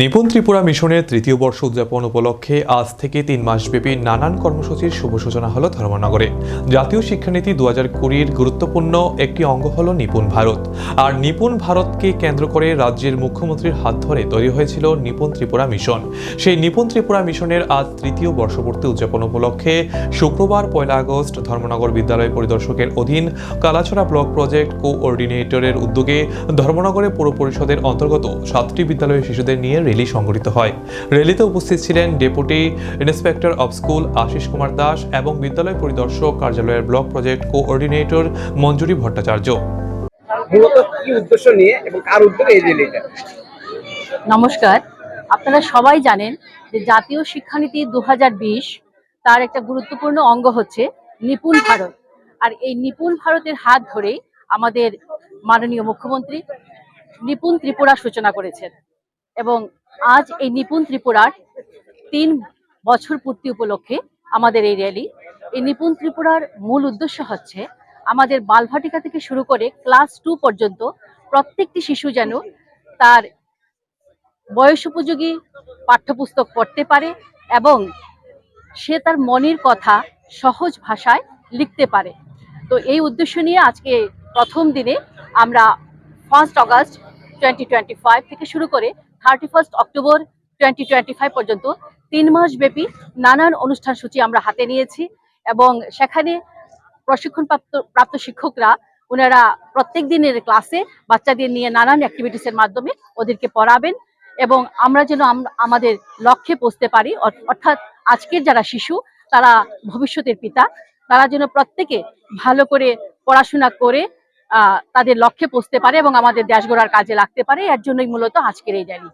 নিপুণ ত্রিপুরা মিশনের তৃতীয় বর্ষ উদযাপন উপলক্ষে আজ থেকে তিন মাসব্যাপী নানান কর্মসূচির শুভ সূচনা হলো ধর্মনগরে। জাতীয় শিক্ষানীতি দু হাজার কুড়ির গুরুত্বপূর্ণ একটি অঙ্গ হল নিপুণ ভারত। আর নিপুণ ভারতকে কেন্দ্র করে রাজ্যের মুখ্যমন্ত্রীর হাত ধরে তৈরি হয়েছিল নিপুণ ত্রিপুরা মিশন। সেই নিপুণ ত্রিপুরা মিশনের আজ তৃতীয় বর্ষপূর্তি উদযাপন উপলক্ষে শুক্রবার পয়লা আগস্ট ধর্মনগর বিদ্যালয় পরিদর্শকের অধীন কালাছড়া ব্লক প্রজেক্ট কোঅর্ডিনেটরের উদ্যোগে ধর্মনগরে পৌর পরিষদের অন্তর্গত সাতটি বিদ্যালয়ের শিশুদের নিয়ে র্যালি সংগঠিত হয়। র্যালিতে উপস্থিত ছিলেন deputy inspector of school Ashis Kumar Das এবং বিদ্যালয় পরিদর্শক কার্যালয়ের block project coordinator Manjuri Bhattacharya. মূলত কি উদ্দেশ্য নিয়ে এবং কার উদ্যোগে এই র্যালিটা নমস্কার। আপনারা সবাই জানেন যে জাতীয় শিক্ষানীতি দু হাজার বিশ তার একটা গুরুত্বপূর্ণ অঙ্গ হচ্ছে নিপুণ ভারত। আর এই নিপুণ ভারতের হাত ধরেই আমাদের মাননীয় মুখ্যমন্ত্রী নিপুণ ত্রিপুরা সূচনা করেছেন। এবং আজ এই নিপুণ ত্রিপুরার তিন বছর পূর্তি উপলক্ষে আমাদের এই র্যালি। এই নিপুণ ত্রিপুরার মূল উদ্দেশ্য হচ্ছে আমাদের বালভাটিকা থেকে শুরু করে ক্লাস টু পর্যন্ত প্রত্যেকটি শিশু যেন তার বয়স উপযোগী পাঠ্যপুস্তক পড়তে পারে এবং সে তার মনের কথা সহজ ভাষায় লিখতে পারে। তো এই উদ্দেশ্য নিয়ে আজকে প্রথম দিনে আমরা first August twenty twenty five থেকে শুরু করে thirty first October twenty twenty five পর্যন্ত তিন মাস ব্যাপী নানান অনুষ্ঠান সূচি আমরা হাতে নিয়েছি এবং সেখানে প্রশিক্ষণপ্রাপ্ত, প্রাপ্ত শিক্ষকরা ওনারা প্রত্যেক দিনের ক্লাসে বাচ্চাদের নিয়ে নানান অ্যাক্টিভিটিসের মাধ্যমে ওদেরকে পড়াবেন এবং আমরা যেন আম- আমাদের লক্ষ্যে পৌঁছতে পারি। অর- অর্থাৎ আজকের যারা শিশু, তারা ভবিষ্যতের পিতা, তারা যেন প্রত্যেকে ভালো করে পড়াশোনা করে তাদের লক্ষ্যে পৌঁছতে পারে এবং আমাদের দেশ গড়ার কাজে লাগতে পারে। এর জন্যই মূলত আজকের এই র্যালি